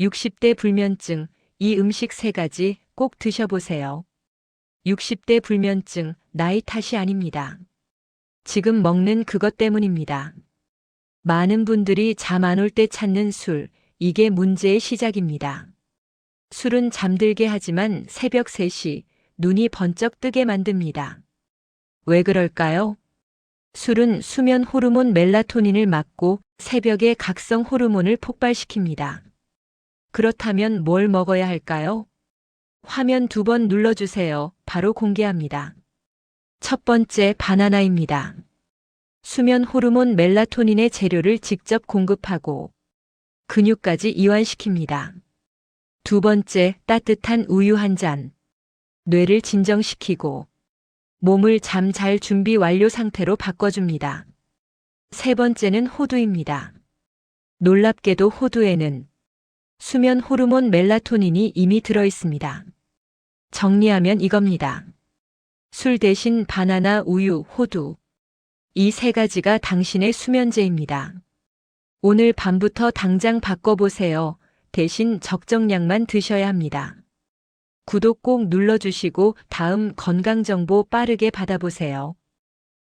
60대 불면증, 이 음식 세 가지 꼭 드셔보세요. 60대 불면증, 나이 탓이 아닙니다. 지금 먹는 그것 때문입니다. 많은 분들이 잠 안 올 때 찾는 술, 이게 문제의 시작입니다. 술은 잠들게 하지만 새벽 3시 눈이 번쩍 뜨게 만듭니다. 왜 그럴까요? 술은 수면 호르몬 멜라토닌을 막고 새벽에 각성 호르몬을 폭발시킵니다. 그렇다면 뭘 먹어야 할까요? 화면 두 번 눌러주세요. 바로 공개합니다. 첫 번째 바나나입니다. 수면 호르몬 멜라토닌의 재료를 직접 공급하고 근육까지 이완시킵니다. 두 번째 따뜻한 우유 한 잔. 뇌를 진정시키고 몸을 잠 잘 준비 완료 상태로 바꿔줍니다. 세 번째는 호두입니다. 놀랍게도 호두에는 수면 호르몬 멜라토닌이 이미 들어 있습니다. 정리하면 이겁니다. 술 대신 바나나, 우유, 호두. 이 세 가지가 당신의 수면제입니다. 오늘 밤부터 당장 바꿔보세요. 대신 적정량만 드셔야 합니다. 구독 꼭 눌러주시고 다음 건강정보 빠르게 받아보세요.